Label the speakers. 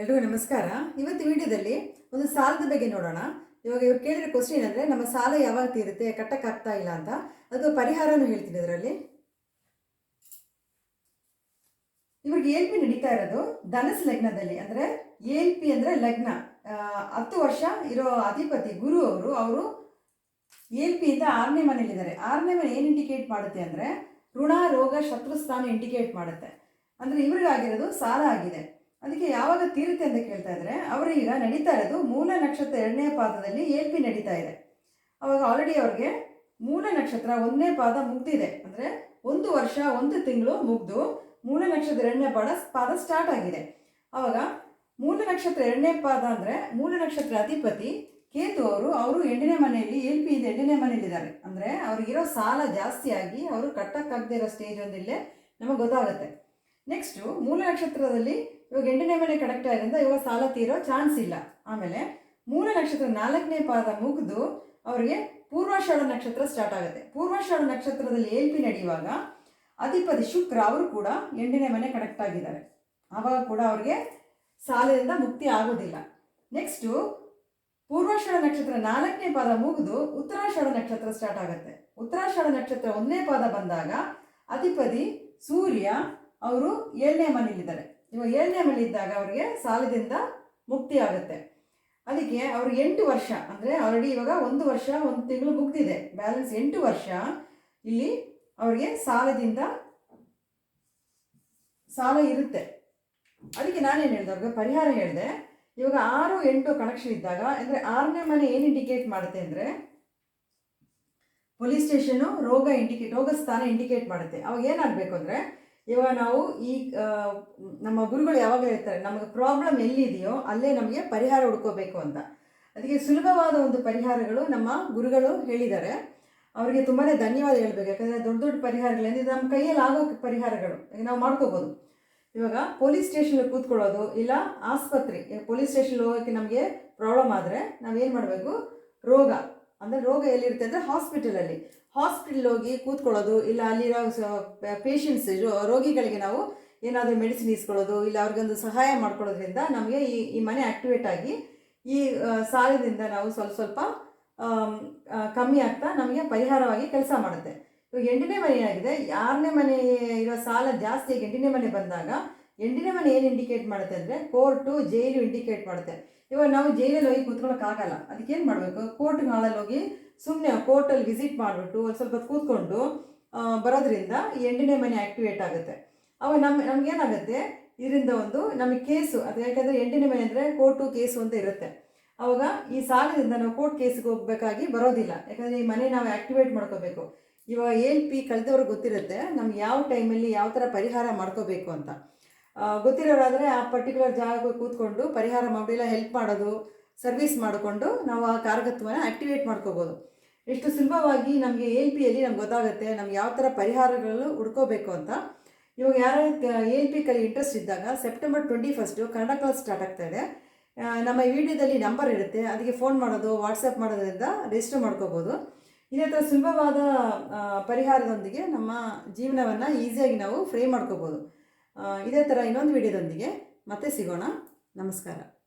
Speaker 1: ಎಲ್ರಿಗೂ ನಮಸ್ಕಾರ. ಇವತ್ತು ವಿಡಿಯೋದಲ್ಲಿ ಒಂದು ಸಾಲದ ಬಗ್ಗೆ ನೋಡೋಣ. ಇವಾಗ ಇವ್ರು ಕೇಳಿರೋ ಕ್ವಶನ್ ಏನಂದರೆ, ನಮ್ಮ ಸಾಲ ಯಾವಾಗ ತೀರುತ್ತೆ, ಕಟ್ಟಕ್ಕಾಗ್ತಾ ಇಲ್ಲ ಅಂತ. ಅದು ಪರಿಹಾರನೂ ಹೇಳ್ತೀನಿ ಅದರಲ್ಲಿ ಇವ್ರಿಗೆ ಎಲ್ ಪಿ ನಡೀತಾ ಇರೋದು ಧನಸ್ ಲಗ್ನದಲ್ಲಿ. ಅಂದರೆ ಎಲ್ ಪಿ ಅಂದರೆ ಲಗ್ನ. ಹತ್ತು ವರ್ಷ ಇರೋ ಅಧಿಪತಿ ಗುರು ಅವರು ಅವರು ಎಲ್ ಪಿ ಇಂದ ಆರನೇ ಮನೆಯಲ್ಲಿದ್ದಾರೆ. ಆರನೇ ಮನೆ ಏನು ಇಂಡಿಕೇಟ್ ಮಾಡುತ್ತೆ ಅಂದರೆ, ಋಣ, ರೋಗ, ಶತ್ರುಸ್ಥಾನ ಇಂಡಿಕೇಟ್ ಮಾಡುತ್ತೆ. ಅಂದರೆ ಇವ್ರಿಗಾಗಿರೋದು ಸಾಲ ಆಗಿದೆ. ಅದಕ್ಕೆ ಯಾವಾಗ ತೀರುತ್ತೆ ಅಂತ ಕೇಳ್ತಾ ಇದ್ರೆ ಈಗ ನಡೀತಾ ಇರೋದು ಮೂಲ ನಕ್ಷತ್ರ ಎರಡನೇ ಪಾದದಲ್ಲಿ ಎಲ್ ಪಿ ನಡೀತಾ ಇದೆ. ಅವಾಗ ಆಲ್ರೆಡಿ ಅವ್ರಿಗೆ ಮೂಲ ನಕ್ಷತ್ರ ಒಂದನೇ ಪಾದ ಮುಗ್ದಿದೆ. ಅಂದರೆ ಒಂದು ವರ್ಷ, ಒಂದು ತಿಂಗಳು ಮುಗ್ದು ಮೂಲ ನಕ್ಷತ್ರ ಎರಡನೇ ಪಾದ ಪಾದ ಸ್ಟಾರ್ಟ್ ಆಗಿದೆ. ಅವಾಗ ಮೂಲ ನಕ್ಷತ್ರ ಎರಡನೇ ಪಾದ ಅಂದರೆ ಮೂಲ ನಕ್ಷತ್ರ ಅಧಿಪತಿ ಕೇತು ಅವರು ಅವರು ಎಂಟನೇ ಮನೆಯಲ್ಲಿ ಎಲ್ ಪಿ ಇಂದ ಎಂಟನೇ ಮನೆಯಲ್ಲಿದ್ದಾರೆ. ಅಂದರೆ ಅವ್ರಿಗಿರೋ ಸಾಲ ಜಾಸ್ತಿಯಾಗಿ ಅವರು ಕಟ್ಟಕ್ಕಾಗದೇ ಇರೋ ಸ್ಟೇಜ್ ಒಂದಿಲ್ಲೇ ನಮಗೆ ಗೊತ್ತಾಗುತ್ತೆ. ನೆಕ್ಸ್ಟು ಮೂಲ ನಕ್ಷತ್ರದಲ್ಲಿ ಇವಾಗ ಎಂಟನೇ ಮನೆ ಕಡೆಕ್ಟ್ ಆಗಿರೋದ್ರಿಂದ ಇವಾಗ ಸಾಲ ತೀರೋ ಚಾನ್ಸ್ ಇಲ್ಲ. ಆಮೇಲೆ ಮೂಲ ನಕ್ಷತ್ರ ನಾಲ್ಕನೇ ಪಾದ ಮುಗಿದು ಅವರಿಗೆ ಪೂರ್ವಾಷಾಢ ನಕ್ಷತ್ರ ಸ್ಟಾರ್ಟ್ ಆಗುತ್ತೆ. ಪೂರ್ವಾಷಾಢ ನಕ್ಷತ್ರದಲ್ಲಿ ಎಲ್ ಪಿ ನಡೆಯುವಾಗ ಅಧಿಪತಿ ಶುಕ್ರ ಅವರು ಕೂಡ ಎಂಟನೇ ಮನೆ ಕಡೆಕ್ಟ್ ಆಗಿದ್ದಾರೆ. ಆವಾಗ ಕೂಡ ಅವ್ರಿಗೆ ಸಾಲದಿಂದ ಮುಕ್ತಿ ಆಗೋದಿಲ್ಲ. ನೆಕ್ಸ್ಟು ಪೂರ್ವಾಷಾಢ ನಕ್ಷತ್ರ ನಾಲ್ಕನೇ ಪಾದ ಮುಗಿದು ಉತ್ತರಾಷಾಢ ನಕ್ಷತ್ರ ಸ್ಟಾರ್ಟ್ ಆಗುತ್ತೆ. ಉತ್ತರಾಷಾಢ ನಕ್ಷತ್ರ ಒಂದನೇ ಪಾದ ಬಂದಾಗ ಅಧಿಪತಿ ಸೂರ್ಯ ಅವರು ಏಳನೇ ಮನೇಲಿದ್ದಾರೆ ಇವಾಗ ಏಳನೇ ಇದ್ದಾಗ ಅವರಿಗೆ ಸಾಲದಿಂದ ಮುಕ್ತಿ ಆಗುತ್ತೆ. ಅದಕ್ಕೆ ಅವ್ರಿಗೆ ಎಂಟು ವರ್ಷ, ಅಂದರೆ ಆಲ್ರೆಡಿ ಇವಾಗ ಒಂದು ವರ್ಷ, ಒಂದು ತಿಂಗಳು ಮುಗ್ದಿದೆ. ಬ್ಯಾಲೆನ್ಸ್ ಎಂಟು ವರ್ಷ ಇಲ್ಲಿ ಅವರಿಗೆ ಸಾಲದಿಂದ ಸಾಲ ಇರುತ್ತೆ. ಅದಕ್ಕೆ ನಾನೇನು ಹೇಳಿದೆ, ಅವ್ರಿಗೆ ಪರಿಹಾರ ಹೇಳಿದೆ. ಇವಾಗ ಆರು ಎಂಟು ಕನೆಕ್ಷನ್ ಇದ್ದಾಗ, ಅಂದರೆ ಆರನೇ ಮನೆ ಏನು ಇಂಡಿಕೇಟ್ ಮಾಡುತ್ತೆ ಅಂದರೆ ಪೊಲೀಸ್ ಸ್ಟೇಷನು ರೋಗ ಇಂಡಿಕೇಟ್ ರೋಗ ಸ್ಥಾನ ಇಂಡಿಕೇಟ್ ಮಾಡುತ್ತೆ. ಅವಾಗ ಏನಾಗಬೇಕು ಅಂದರೆ ಇವಾಗ ನಾವು ಈ ನಮ್ಮ ಗುರುಗಳು ಯಾವಾಗ ಹೇಳ್ತಾರೆ, ನಮಗೆ ಪ್ರಾಬ್ಲಮ್ ಎಲ್ಲಿದೆಯೋ ಅಲ್ಲೇ ನಮಗೆ ಪರಿಹಾರ ಹುಡ್ಕೋಬೇಕು ಅಂತ. ಅದಕ್ಕೆ ಸುಲಭವಾದ ಒಂದು ಪರಿಹಾರಗಳು ನಮ್ಮ ಗುರುಗಳು ಹೇಳಿದ್ದಾರೆ. ಅವರಿಗೆ ತುಂಬಾ ಧನ್ಯವಾದ ಹೇಳ್ಬೇಕು. ಯಾಕಂದರೆ ದೊಡ್ಡ ದೊಡ್ಡ ಪರಿಹಾರಗಳೇನಿದೆ ನಮ್ಮ ಕೈಯಲ್ಲಿ ಆಗೋ ಪರಿಹಾರಗಳು ನಾವು ಮಾಡ್ಕೋಬೋದು. ಇವಾಗ ಪೊಲೀಸ್ ಸ್ಟೇಷನ್ ಕೂತ್ಕೊಳ್ಳೋದು ಇಲ್ಲ ಆಸ್ಪತ್ರೆ ಪೊಲೀಸ್ ಸ್ಟೇಷನ್ ಹೋಗೋಕ್ಕೆ ನಮಗೆ ಪ್ರಾಬ್ಲಮ್ ಆದರೆ ನಾವೇನು ಮಾಡಬೇಕು? ರೋಗ. ಅಂದರೆ ರೋಗ ಎಲ್ಲಿರುತ್ತೆ ಅಂದರೆ ಹಾಸ್ಪಿಟಲಲ್ಲಿ ಹಾಸ್ಪಿಟಲ್ ಹೋಗಿ ಕೂತ್ಕೊಳ್ಳೋದು, ಇಲ್ಲ ಅಲ್ಲಿರೋ ಪೇಷಂಟ್ಸ್ ರೋಗಿಗಳಿಗೆ ನಾವು ಏನಾದರೂ ಮೆಡಿಸಿನ್ ಇಸ್ಕೊಳ್ಳೋದು, ಇಲ್ಲ ಅವ್ರಿಗೊಂದು ಸಹಾಯ ಮಾಡ್ಕೊಳ್ಳೋದ್ರಿಂದ ನಮಗೆ ಈ ಈ ಮನೆ ಆ್ಯಕ್ಟಿವೇಟ್ ಆಗಿ ಈ ಸಾಲದಿಂದ ನಾವು ಸ್ವಲ್ಪ ಸ್ವಲ್ಪ ಕಮ್ಮಿ ಆಗ್ತಾ ನಮಗೆ ಪರಿಹಾರವಾಗಿ ಕೆಲಸ ಮಾಡುತ್ತೆ. ಇವಾಗ ಎಂಟನೇ ಮನೆ ಏನಾಗಿದೆ, ಆರನೇ ಮನೆ ಇರೋ ಸಾಲ ಜಾಸ್ತಿ ಎಂಟನೇ ಮನೆ ಬಂದಾಗ ಎಂಟನೇ ಮನೆ ಏನು ಇಂಡಿಕೇಟ್ ಮಾಡುತ್ತೆ ಅಂದರೆ ಕೋರ್ಟು ಜೈಲು ಇಂಡಿಕೇಟ್ ಮಾಡುತ್ತೆ. ಇವಾಗ ನಾವು ಜೈಲಲ್ಲಿ ಹೋಗಿ ಕೂತ್ಕೊಳ್ಳೋಕ್ಕಾಗಲ್ಲ ಅದಕ್ಕೇನು ಮಾಡಬೇಕು? ಕೋರ್ಟ್ ಹಾಳಲ್ಲಿ ಹೋಗಿ ಸುಮ್ಮನೆ ಕೋರ್ಟಲ್ಲಿ ವಿಸಿಟ್ ಮಾಡಿಬಿಟ್ಟು ಒಂದು ಸ್ವಲ್ಪ ಕೂತ್ಕೊಂಡು ಬರೋದ್ರಿಂದ ಎಂಟನೇ ಮನೆ ಆ್ಯಕ್ಟಿವೇಟ್ ಆಗುತ್ತೆ. ಅವಾಗ ನಮ್ಮ ನಮಗೇನಾಗುತ್ತೆ? ಇದರಿಂದ ಒಂದು ನಮಗೆ ಕೇಸು ಅದು ಯಾಕಂದರೆ ಎಂಟನೇ ಮನೆ ಅಂದರೆ ಕೋರ್ಟು ಕೇಸು ಅಂತ ಇರುತ್ತೆ. ಅವಾಗ ಈ ಸಾಲದಿಂದ ನಾವು ಕೋರ್ಟ್ ಕೇಸಿಗೆ ಹೋಗಬೇಕಾಗಿ ಬರೋದಿಲ್ಲ. ಯಾಕಂದರೆ ಈ ಮನೆ ನಾವು ಆ್ಯಕ್ಟಿವೇಟ್ ಮಾಡ್ಕೋಬೇಕು. ಇವಾಗ ಎಲ್ ಪಿ ಕಳೆದವ್ರಿಗೆ ಗೊತ್ತಿರುತ್ತೆ, ನಮ್ಗೆ ಯಾವ ಟೈಮಲ್ಲಿ ಯಾವ ಥರ ಪರಿಹಾರ ಮಾಡ್ಕೋಬೇಕು ಅಂತ. ಗೊತ್ತಿರೋರಾದರೆ ಆ ಪರ್ಟಿಕ್ಯುಲರ್ ಜಾಗಕ್ಕೆ ಕೂತ್ಕೊಂಡು ಪರಿಹಾರ ಮಾಡಿಲ್ಲ ಹೆಲ್ಪ್ ಮಾಡೋದು ಸರ್ವಿಸ್ ಮಾಡಿಕೊಂಡು ನಾವು ಆ ಕಾರ್ಗತ್ವನ ಆ್ಯಕ್ಟಿವೇಟ್ ಮಾಡ್ಕೋಬೋದು. ಎಷ್ಟು ಸುಲಭವಾಗಿ ನಮಗೆ ಎಲ್ ಪಿಯಲ್ಲಿ ನಮ್ಗೆ ಗೊತ್ತಾಗುತ್ತೆ, ನಮ್ಗೆ ಯಾವ ಥರ ಪರಿಹಾರಗಳು ಹುಡ್ಕೋಬೇಕು ಅಂತ. ಇವಾಗ ಯಾರು ಎಲ್ ಪಿ ಕಲಿ ಇಂಟ್ರೆಸ್ಟ್ ಇದ್ದಾಗ September twenty first Kannada class start ಆಗ್ತಾ ಇದೆ. ನಮ್ಮ ಈ ವಿಡಿಯೋದಲ್ಲಿ ನಂಬರ್ ಇರುತ್ತೆ, ಅದಕ್ಕೆ ಫೋನ್ ಮಾಡೋದು ವಾಟ್ಸಪ್ ಮಾಡೋದ್ರಿಂದ ರಿಜಿಸ್ಟರ್ ಮಾಡ್ಕೋಬೋದು. ಇದೇ ಥರ ಸುಲಭವಾದ ಪರಿಹಾರದೊಂದಿಗೆ ನಮ್ಮ ಜೀವನವನ್ನು ಈಸಿಯಾಗಿ ನಾವು ಫ್ರೇ ಮಾಡ್ಕೋಬೋದು. ಇದೇ ಥರ ಇನ್ನೊಂದು ವಿಡಿಯೋದೊಂದಿಗೆ ಮತ್ತೆ ಸಿಗೋಣ. ನಮಸ್ಕಾರ.